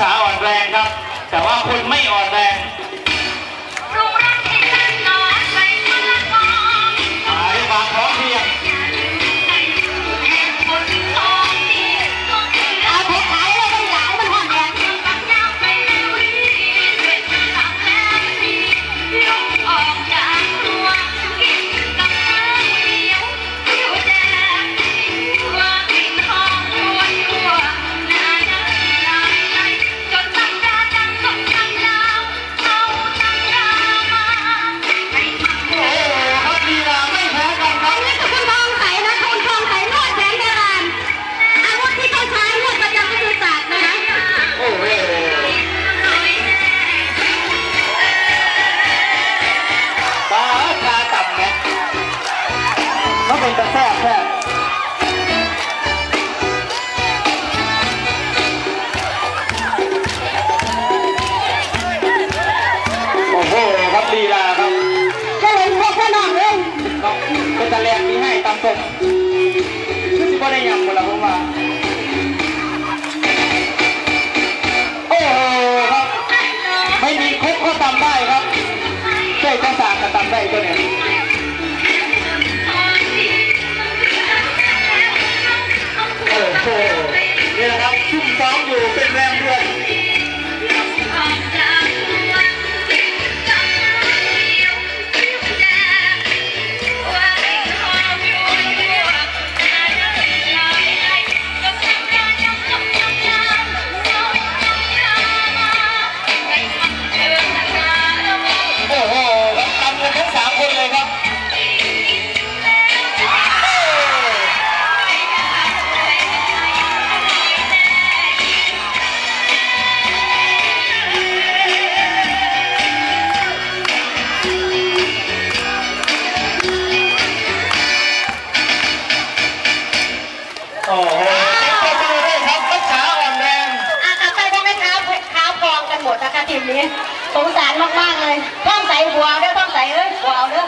ขาอ่อนแรงครับ แต่ว่าคุณไม่อ่อนแรง ต้องเป็นตะแทกแท้โอ้โหครับลีลาครับก็เลยพวกพ่อน้องเลยน้องเป็นตะแลงที่ให้ตามตรงคือสิบ่ได้ยำหมดแล้วผมว่าโอ้โหครับ ไม่มีคุกก็ตำได้ครับใช่ก็สากก็ตำได้ตัวเนี้โโอ้โหเป็นประตูด้วยครับรักษาอ่อนแรงอะกลับไปพวกแม่ค้าค้าพองกันหมดนะคะทีมนี้สงสารมากๆเลยท่องใส่หัวเด้อท่องใส่เอ้ยหัวเอาเด้อ